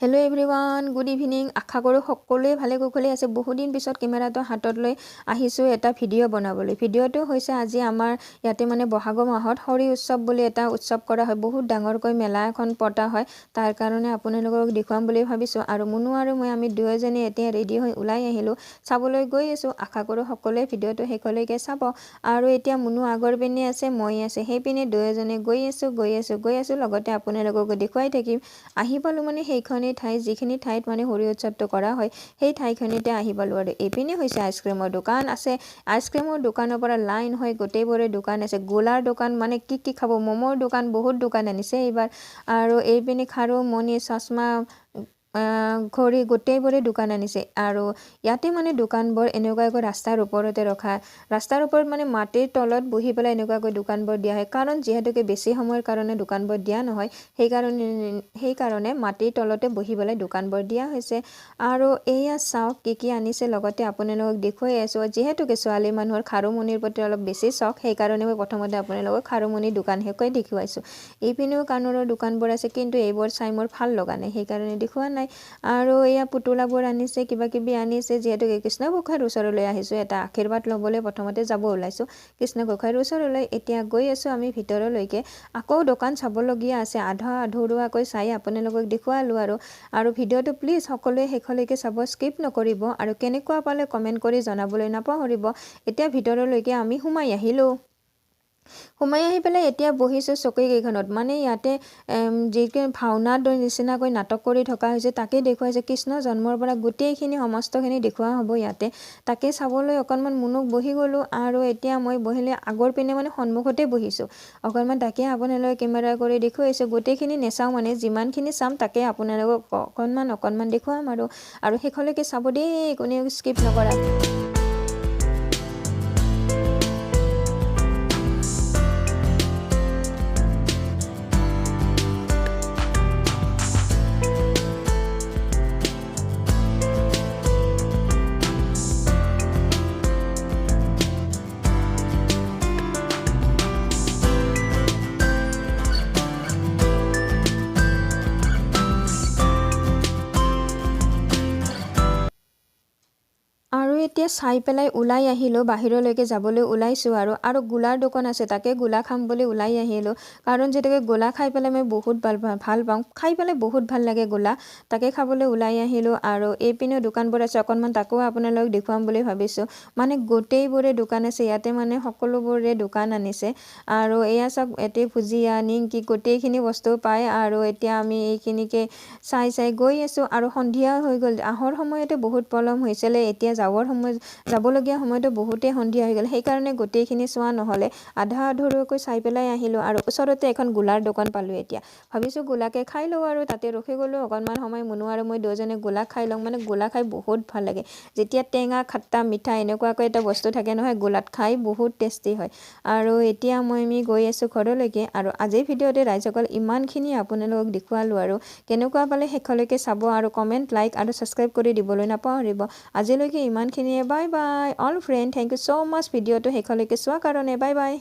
Hello everyone good evening আশা কৰোঁ সকলোৱে ভালে কুশলে আছে। বহুদিন পিছত কেমেৰাটো হাতত লৈ আহিছোঁ এটা ভিডিঅ' বনাবলৈ। ভিডিঅ'টো হৈছে আজি আমাৰ ইয়াতে মানে বহাগৰ মাহত হৰি উৎসৱ বুলি এটা উৎসৱ কৰা হয়। বহুত ডাঙৰকৈ মেলা এখন পতা হয়। তাৰ কাৰণে আপোনালোকক দেখুৱাম বুলি ভাবিছোঁ। আৰু মুনু আৰু মই আমি দুয়োজনী এতিয়া ৰেডি হৈ ওলাই আহিলোঁ। চাবলৈ গৈ আছোঁ। আশা কৰোঁ সকলোৱে ভিডিঅ'টো শেষলৈকে চাব। আৰু এতিয়া মুনু আগৰ পিনে আছে মই আছে। সেইপিনে দুয়োজনে গৈ আছোঁ গৈ আছোঁ গৈ আছোঁ। লগতে আপোনালোককো দেখুৱাই থাকিম। আহি পালোঁ মানে সেইখনেই ঠাই, যিখিনি ঠাইত মানে হৰি উৎসৱটো কৰা হয়, সেই ঠাইখিনিতে আহি পালোঁ আৰু এইপিনে হৈছে আইচক্ৰীমৰ দোকান আছে। আইচক্ৰীমৰ দোকানৰ পৰা লাইন হৈ গোটেইবোৰে দোকান আছে। গোলাৰ দোকান মানে কি কি খাব? ম'মৰ দোকান, বহুত দোকান আনিছে এইবাৰ। আৰু এইপিনে খাৰু, মণি, চশমা ঘড়ী গোটেইবোৰে দোকান আনিছে। আৰু ইয়াতে মানে দোকানবোৰ এনেকুৱাকৈ ৰাস্তাৰ ওপৰতে ৰখা। ৰাস্তাৰ ওপৰত মানে মাটিৰ তলত বহি পেলাই এনেকুৱাকৈ দোকানবোৰ দিয়া হয়। কাৰণ যিহেতুকে বেছি সময়ৰ কাৰণে দোকানবোৰ দিয়া নহয় সেইকাৰণে সেইকাৰণে মাটিৰ তলতে বহি পেলাই দোকানবোৰ দিয়া হৈছে। আৰু এয়া চাওক কি কি আনিছে। লগতে আপোনালোকক দেখুৱাই আছোঁ যিহেতুকে ছোৱালী মানুহৰ খাৰুমণিৰ প্ৰতি অলপ বেছি চখ সেইকাৰণে মই প্ৰথমতে আপোনালোকক খাৰুমণিৰ দোকান শেষকৈ দেখুৱাইছোঁ। এইপিনেও কাণৰৰ দোকানবোৰ আছে কিন্তু এইবোৰ চাই মোৰ ভাল লগা নাই সেইকাৰণে দেখুওৱা নাই আৰু এয়া পুতলাবোৰ আনিছে কিবা কিবি আনিছে। যিহেতুকে কৃষ্ণ গোসাঁইৰ ওচৰলৈ আহিছোঁ এটা আশীৰ্বাদ ল'বলৈ প্ৰথমতে যাব ওলাইছোঁ। কৃষ্ণ গোসাঁইৰ ওচৰলৈ এতিয়া গৈ আছোঁ আমি ভিতৰলৈকে। আকৌ দোকান চাবলগীয়া আছে আধা আধৰুৱাকৈ চাই আপোনালোকক দেখুৱালোঁ আৰু আৰু ভিডিঅ'টো প্লিজ সকলোৱে শেষলৈকে চাব স্কিপ নকৰিব আৰু কেনেকুৱা পালে কমেণ্ট কৰি জনাবলৈ নাপাহৰিব। এতিয়া ভিতৰলৈকে আমি সোমাই আহিলোঁ। সোমাই আহি পেলাই এতিয়া বহিছোঁ চকীকেইখনত মানে ইয়াতে যিখিনি ভাওনাৰ নিচিনাকৈ নাটক কৰি থকা হৈছে তাকে দেখুৱাইছে। কৃষ্ণ জন্মৰ পৰা গোটেইখিনি সমস্তখিনি দেখুওৱা হ'ব ইয়াতে। তাকে চাবলৈ অকণমান মুনুক বহি গ'লোঁ আৰু এতিয়া মই বহিলে আগৰ পিনে মানে সন্মুখতে বহিছোঁ। অকণমান তাকে আপোনালোকে কেমেৰা কৰি দেখুৱাইছোঁ। গোটেইখিনি নেচাওঁ মানে যিমানখিনি চাম তাকে আপোনালোকক অকণমান অকণমান দেখুৱাম আৰু আৰু শেষলৈকে চাব দেই কোনেও স্কিপ নকৰা। এতিয়া চাই পেলাই ওলাই আহিলোঁ বাহিৰলৈকে যাবলৈ ওলাইছোঁ আৰু আৰু গোলাৰ দোকান আছে তাকে গোলা খাম বুলি ওলাই আহিলোঁ। কাৰণ যিহেতুকে গোলা খাই পেলাই মই বহুত ভাল ভাল পাওঁ খাই পেলাই বহুত ভাল লাগে গোলা তাকে খাবলৈ ওলাই আহিলোঁ আৰু এইপিনেও দোকানবোৰ আছে অকণমান তাকো আপোনালোকক দেখুৱাম বুলি ভাবিছোঁ। মানে গোটেইবোৰে দোকান আছে ইয়াতে মানে সকলোবোৰে দোকান আনিছে আৰু এয়া চাওক ইয়াতে ভুজিয়া নিমকি গোটেইখিনি বস্তু পায় আৰু এতিয়া আমি এইখিনিকে চাই চাই গৈ আছোঁ আৰু সন্ধিয়া হৈ গ'ল আহৰ সময়তে বহুত পলম হৈছিলে এতিয়া যাবৰ সময় যাবলগীয়া সময়তো বহুতেই সন্ধিয়া হৈ গ'ল। সেইকাৰণে গোটেইখিনি চোৱা নহ'লে। আধা আধৰুৱাকৈ চাই পেলাই আহিলোঁ আৰু ওচৰতে এখন গোলাৰ দোকান পালোঁ এতিয়া। ভাবিছোঁ গোলাকে খাই লওঁ আৰু তাতে ৰখি গ'লোঁ। অকণমান সময় মুনু আৰু মই দুয়োজনে গোলা খাই লওঁ। মানে গোলা খাই বহুত ভাল লাগে। যেতিয়া টেঙা খাট্টা মিঠা এনেকুৱাকৈ এটা বস্তু থাকে নহয় গোলাত খাই বহুত টেষ্টি হয়। আৰু এতিয়া মই আমি গৈ আছোঁ ঘৰলৈকে আৰু আজিৰ ভিডিঅ'তে ৰাইজসকল ইমানখিনি আপোনালোকক দেখুৱালোঁ আৰু কেনেকুৱা পালে শেষলৈকে চাব আৰু কমেণ্ট লাইক আৰু ছাবস্ক্ৰাইব কৰি দিবলৈ নাপাহৰিব। আজিলৈকে ইমানখিনিয়ে bye bye. All friend thank you so' much ভিডিঅ'টো শেষলৈকে চোৱাৰ কাৰণে। Bye bye.